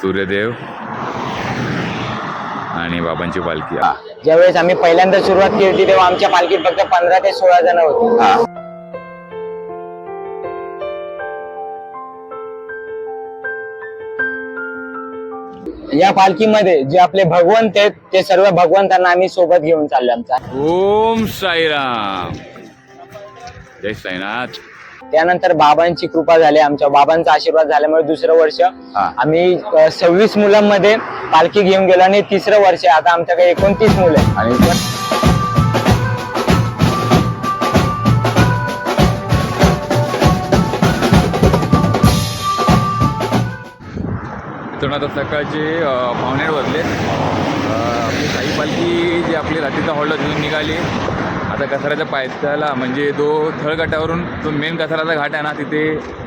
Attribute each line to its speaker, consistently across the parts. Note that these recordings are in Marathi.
Speaker 1: सूर्यदेव आणि बाबांची पालखी.
Speaker 2: ज्यावेळेस आम्ही पहिल्यांदा सुरुवात केली होती तेव्हा आमच्या पालखीत फक्त पंधरा ते सोळा जण होते. या पालखीमध्ये जे आपले भगवंत आहेत ते सर्व भगवंतांना आम्ही सोबत घेऊन चाललो आमचा
Speaker 1: ओम साईराम जय साईनाथ
Speaker 2: त्यानंतर बाबांची कृपा झाली आमच्या बाबांचा आशीर्वाद झाल्यामुळे दुसरं वर्ष. आम्ही सव्वीस मुलांमध्ये पालखी घेऊन गेलो आणि तिसरं वर्ष. आता आमच्याकडे एकोणतीस मुलं आहेत.
Speaker 1: आणि तर आता सकाळचे अं, पावणे वाजले. आपली साई पालखी जी आपली रात्रीचा हॉलला तिथून निघाली. आता कसाऱ्याच्या पायथ्याला म्हणजे तो थळगटावरून जो मेन कसाऱ्याचा घाट आहे ना तिथे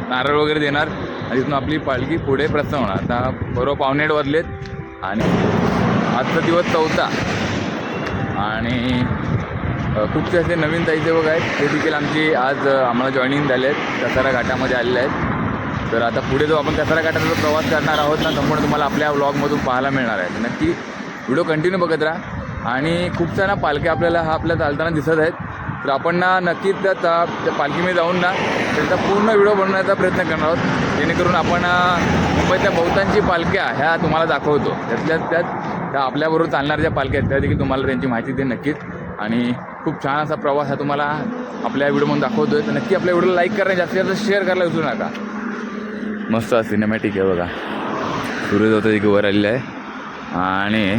Speaker 1: नारळ वगैरे देणार. आणि तिथून आपली पालखी पुढे प्रसन्न होणार. आता बरोबर पावणे वाजलेत. आणि आजचा दिवस चौथा. आणि खूपसे असे नवीन ताई सेवक आहेत. ते देखील आमची आज आम्हाला जॉईनिंग झाले आहेत कसारा घाटामध्ये आलेले आहेत. तर आता पुढे जो आपण कचरा घाटाचा जो प्रवास करणार आहोत ना संपूर्ण तुम्हाला आपल्या व्लॉगमधून पाहायला मिळणार आहे. नक्की व्हिडिओ कंटिन्यू बघत राहा. आणि खूप साऱ्या पालख्या आपल्याला हा आपल्या चालताना दिसत आहेत. तर आपण ना नक्कीच त्या त्या पालखीमध्ये जाऊन ना त्याचा पूर्ण व्हिडिओ बनवण्याचा प्रयत्न करणार आहोत. जेणेकरून आपण मुंबईतल्या बहुतांशी पालख्या ह्या तुम्हाला दाखवतो. त्यातल्या त्यात त्या आपल्याबरोबर चालणाऱ्या ज्या पालख्या आहेत त्या देखील तुम्हाला त्यांची माहिती दे नक्कीच. आणि खूप छान असा प्रवास हा तुम्हाला आपल्या व्हिडिओमधून दाखवतो आहे तर नक्की आपल्या व्हिडिओला लाईक करा जास्तीत जास्त शेअर करायला विसरू नका. मस्त सिनेमॅटिक आहे बघा. सूर्यदेवता देखील वर आलेली आहे. आणि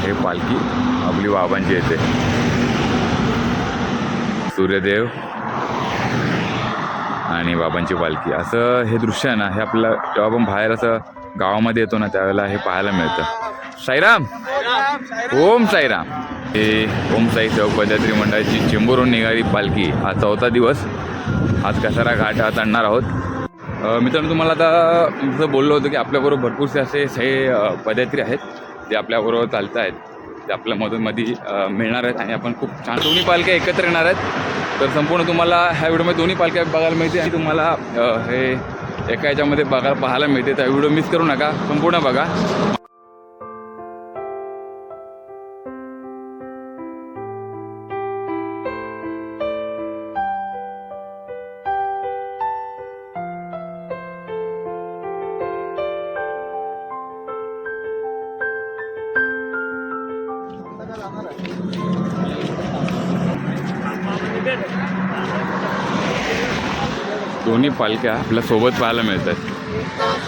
Speaker 1: हे पालखी आपली बाबांची येते. सूर्यदेव आणि बाबांची पालखी. असं हे दृश्य आहे ना हे आपल्याला जेव्हा आपण बाहेर असं गावामध्ये येतो ना त्यावेळेला हे पाहायला मिळतं. साईराम! ओम साईराम! हे ओम साई सेवक मंडळाची चेंबूरहून निघाली पालखी. हा चौथा दिवस. आज कसारा घाट हा आणणार आहोत. मित्रांनो तुम्हाला आता जसं बोललो होतं की आपल्याबरोबर भरपूरसे असे हे पदयात्री आहेत ते आपल्याबरोबर चालत आहेत ते आपल्या मधूनमध्ये मिळणार आहेत आणि आपण खूप छान दोन्ही पालख्या एकत्र येणार आहेत. तर संपूर्ण तुम्हाला ह्या व्हिडिओमध्ये दोन्ही पालख्या बघायला मिळते आणि तुम्हाला हे एका याच्यामध्ये बघायला पाहायला मिळते तर व्हिडिओ मिस करू नका संपूर्ण बघा. दोन्ही पालख्या आपल्यासोबत पाहायला मिळतात.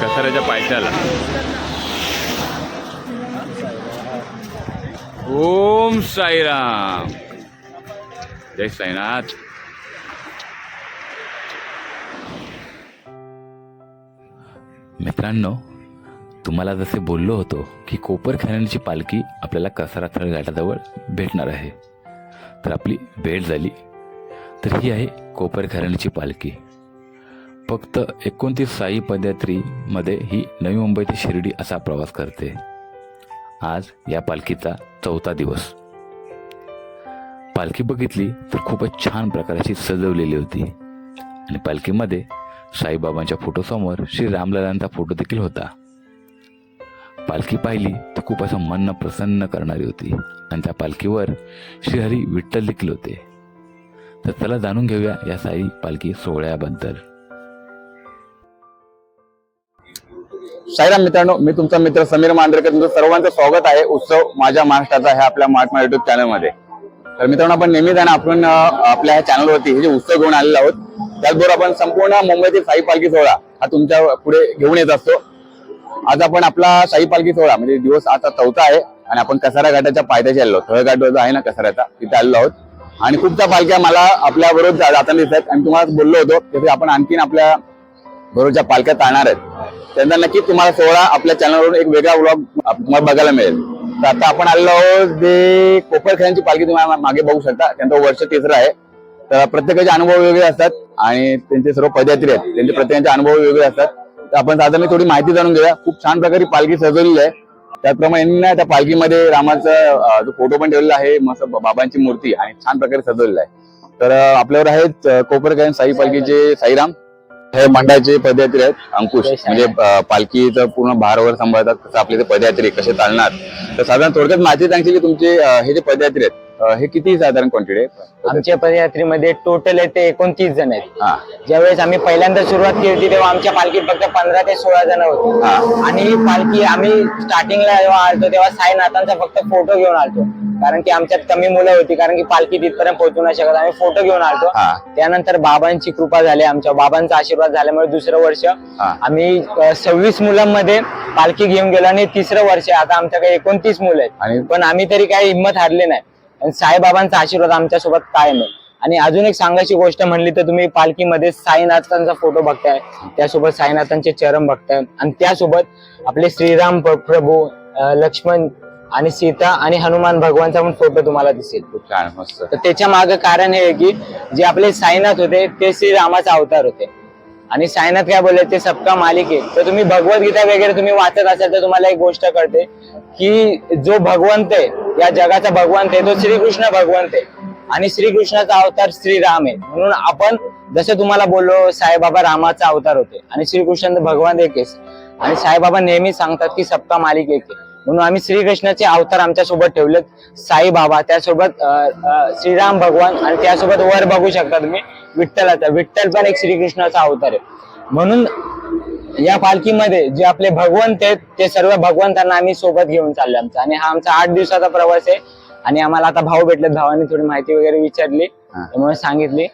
Speaker 1: कसाऱ्याच्या पायथ्याला. ओम साईराम. जय साईनाथ. मित्रांनो तुम्हाला जसे बोललो होतो की कोपर खाण्याची पालखी आपल्याला कसारा घाटाजवळ भेटणार आहे. तर आपली भेट झाली. तर ही आहे कोपर पालखी. फक्त एकोणतीस साई पदयात्रीमध्ये ही नवी मुंबई ते शिर्डी असा प्रवास करते. आज या पालखीचा चौथा दिवस. पालखी बघितली तर खूपच छान प्रकारची सजवलेली होती. आणि पालखीमध्ये साईबाबांच्या फोटोसमोर श्री रामलालांचा फोटो देखील होता. पालखी पाहिली तर खूप असं मन प्रसन्न करणारी होती. आणि त्या पालखीवर श्रीहरी विठ्ठल देखील होते. तर चला जाणून घेऊया या साई पालखी सोहळ्याबद्दल.
Speaker 3: साईराम मित्रांनो मी तुमचा मित्र समीर मांढरेकर. तुमचं सर्वांचं स्वागत आहे उत्सव माझ्या महाराष्ट्राचा ह्या आपल्या महात्मा युट्यूब चॅनलमध्ये तर मित्रांनो आपण नेहमीच आहे आपण आपल्या ह्या चॅनलवरती हे जे उत्सव घेऊन आलेलो आहोत त्याचबरोबर आपण संपूर्ण मुंबईतील साई पालखी सोहळा हा तुमच्यापुढे घेऊन येत असतो. आज आपण आपला शाही पालखी सोहळा म्हणजे दिवस आता चौथा आहे आणि आपण कसारा घाटाच्या पायथ्याशी आलो थळघाट जो आहे ना कसाऱ्याचा तिथे आलेलो आहोत. आणि खूपच्या पालख्या मला आपल्या बरोबर जाताना दिसत आहेत. आणि तुम्हाला बोललो होतो तसे आपण आणखीन आपल्या बरोबरच्या पालख्या ताणणार आहेत. त्यांना नक्कीच तुम्हाला सोहळा आपल्या चॅनलवरून एक वेगळा व्लॉग तुम्हाला बघायला मिळेल. तर आता आपण आलेलो आहोत जे कोपरखेड्यांची पालखी तुम्हाला मागे बघू शकता. त्यांचं वर्ष तिसरं आहे. तर प्रत्येकाचे अनुभव वेगळे असतात आणि त्यांचे सर्व पदयात्री आहेत. त्यांचे प्रत्येकाचे अनुभव वेगळे असतात. आपण साधारण थोडी माहिती जाणून घेऊया. खूप छान प्रकारे पालखी सजवलेली आहे. त्याचप्रमाणे यांनी ना त्या पालखीमध्ये रामाचा जो फोटो पण ठेवलेला आहे मस्त बाबांची मूर्ती आणि छान प्रकारे सजवलेला आहे. तर आपल्यावर आहेत कोपरगायन साई पालखीचे साईराम. हे मंडळाचे पदयात्री आहेत अंकुश. म्हणजे पालखीचं पूर्ण भारवर सांभाळतात कसं आपले ते पदयात्री कसे चालणार? तर साधारण थोडक्यात माहिती सांगते की तुमचे हे जे पदयात्री आहेत हे किती साधारण क्वांटिटी आहे
Speaker 2: आमच्या पदयात्रेमध्ये टोटल येते एकोणतीस जण आहेत
Speaker 3: हा
Speaker 2: ज्यावेळेस आम्ही पहिल्यांदा सुरुवात केली होती तेव्हा आमच्या पालखीत फक्त पंधरा ते सोळा जण होते
Speaker 3: हा.
Speaker 2: आणि ही पालखी आम्ही स्टार्टिंगला जेव्हा आलतो तेव्हा साईनाथांचा फक्त फोटो घेऊन आलतो कारण की आमच्यात कमी मुलं होती कारण की पालखी तिथपर्यंत पोहोचू नाही शकत आम्ही फोटो घेऊन आलतो
Speaker 3: हा.
Speaker 2: त्यानंतर बाबांची कृपा झाली आमच्या बाबांचा आशीर्वाद झाल्यामुळे दुसरं वर्ष. आम्ही सव्वीस मुलांमध्ये पालखी घेऊन गेलो आणि तिसरं वर्ष आहे. आता आमच्याकडे एकोणतीस मुलं
Speaker 3: आणि-
Speaker 2: आहेत पण आम्ही तरी काही हिंमत हारली नाही आणि साईबाबांचा आशीर्वाद आमच्यासोबत कायम आहे. आणि अजून एक सांगायची गोष्ट म्हणली तर तुम्ही पालखीमध्ये साईनाथांचा फोटो बघताय त्यासोबत साईनाथांचे चरण बघताय. आणि त्यासोबत आपले श्रीराम प्रभू लक्ष्मण आणि सीता आणि हनुमान भगवानचा पण फोटो तुम्हाला दिसेल.
Speaker 3: खूप छान मस्त.
Speaker 2: तर त्याच्यामागे कारण हे आहे की जे आपले साईनाथ होते ते श्रीरामाचा अवतार होते. आणि सायनाथ काय बोलले ते सबका मालिक आहे. तर तुम्ही भगवद्गीता वगैरे तुम्ही वाचत असाल तर तुम्हाला एक गोष्ट कळते की जो भगवंत आहे या जगाचा भगवंत आहे तो श्रीकृष्ण भगवंत आहे. आणि श्रीकृष्णाचा अवतार श्रीराम आहे. म्हणून आपण जसं तुम्हाला बोललो साईबाबा रामाचा अवतार होते. आणि श्रीकृष्ण भगवान एक आहे. आणि साईबाबा नेहमी सांगतात की सबका मालिक एक आहे. म्हणून आम्ही श्रीकृष्णाचे अवतार आमच्यासोबत ठेवलेत. साईबाबा त्यासोबत श्रीराम भगवान आणि त्यासोबत वर बघू शकता तुम्ही विठ्ठलाचा. विठ्ठल पण एक श्रीकृष्णाचा अवतार आहे. म्हणून या पालखीमध्ये जे आपले भगवंत आहेत ते सर्व भगवंतांना आम्ही सोबत घेऊन चाललो आमचा. आणि हा आमचा आठ दिवसाचा प्रवास आहे. आणि आम्हाला आता भाऊ भेटलेत. भावाने थोडी माहिती वगैरे विचारली. त्यामुळे सांगितली.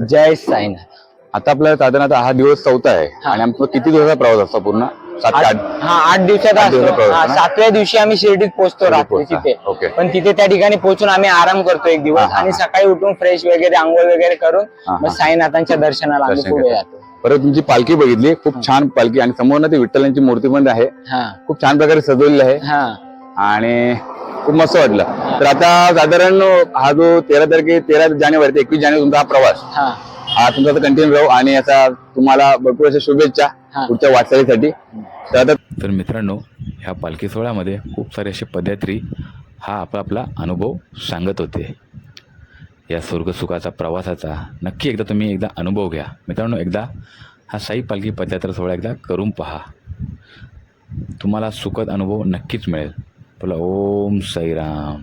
Speaker 2: जय साईनाथ.
Speaker 3: आता आपला साधारण आता हा दिवस चौथा आहे. आणि आमचा किती दिवसाचा प्रवास असतो पूर्ण? सात ते आठ
Speaker 2: हा आठ दिवसाचा
Speaker 3: आठ दिवसाचा
Speaker 2: असतो
Speaker 3: प्रवास
Speaker 2: हा,
Speaker 3: ना?
Speaker 2: सातव्या दिवशी आम्ही शिर्डीत पोहोचतो रात्री
Speaker 3: पोहोचता.
Speaker 2: तिथे. पण तिथे त्या ठिकाणी पोहोचून आम्ही आराम करतो एक
Speaker 3: हा,
Speaker 2: दिवस
Speaker 3: हा,
Speaker 2: आणि. सकाळी उठून फ्रेश वगैरे आंघोळ वगैरे करून
Speaker 3: हा,
Speaker 2: मग
Speaker 3: हा.
Speaker 2: साईनाथांच्या दर्शनाला आम्ही
Speaker 3: दर्शन
Speaker 2: पुढे
Speaker 3: करतात.
Speaker 2: जातो
Speaker 3: परत तुमची पालखी बघितली खूप छान पालखी आणि समोर ना ती विठ्ठलांची मूर्ती पण आहे
Speaker 2: हा
Speaker 3: खूप छान प्रकारे सजवलेली आहे
Speaker 2: हा
Speaker 3: आणि खूप मस्त वाटलं तर आता साधारण हा जो तेरा तारखे तेरा जानेवारी ते एकवीस जानेवारी तुमचा हा प्रवास
Speaker 2: हा
Speaker 3: तुमचा कंटिन्यू राहू आणि याचा तुम्हाला भरपूर अशा शुभेच्छा
Speaker 2: हा.
Speaker 3: पुढच्या वाटचालीसाठी. तर
Speaker 1: तर मित्रांनो ह्या पालखी सोहळ्यामध्ये खूप सारे असे पदयात्री हा आपला आपला अनुभव सांगत होते. या स्वर्गसुखाचा प्रवासाचा नक्की एकदा तुम्ही एकदा अनुभव घ्या. मित्रांनो एकदा हा साई पालखी पदयात्रा सोहळा एकदा करून पहा. तुम्हाला सुखद अनुभव नक्कीच मिळेल. बोला ओम साईराम.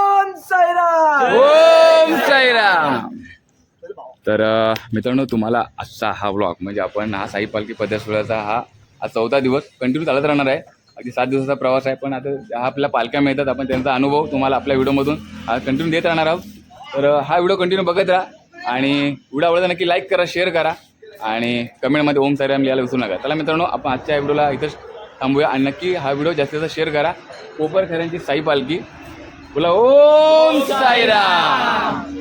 Speaker 4: साईराम!
Speaker 1: ओम साईराम! तर मित्रांनो तुम्हाला आजचा हा ब्लॉग म्हणजे आपण हा साई पालखी पदयात्रेचा हा हा चौथा दिवस कंटिन्यू चालत राहणार आहे. अगदी सात दिवसाचा प्रवास आहे पण आता हा आपल्या पालख्या मिळतात आपण त्यांचा अनुभव तुम्हाला आपल्या व्हिडिओमधून कंटिन्यू देत राहणार आहोत. तर हा व्हिडिओ कंटिन्यू बघत राहा आणि व्हिडिओ आवडला नक्की लाईक करा शेअर करा आणि कमेंटमध्ये ओम साईराम लिहायला विसरू नका. चला मित्रांनो आपण आजच्या व्हिडिओला इथंच थांबूया आणि नक्की हा व्हिडिओ जास्तीत जास्त शेअर करा. कोपर खऱ्यांची साई पालखी बोला ओम साईराम!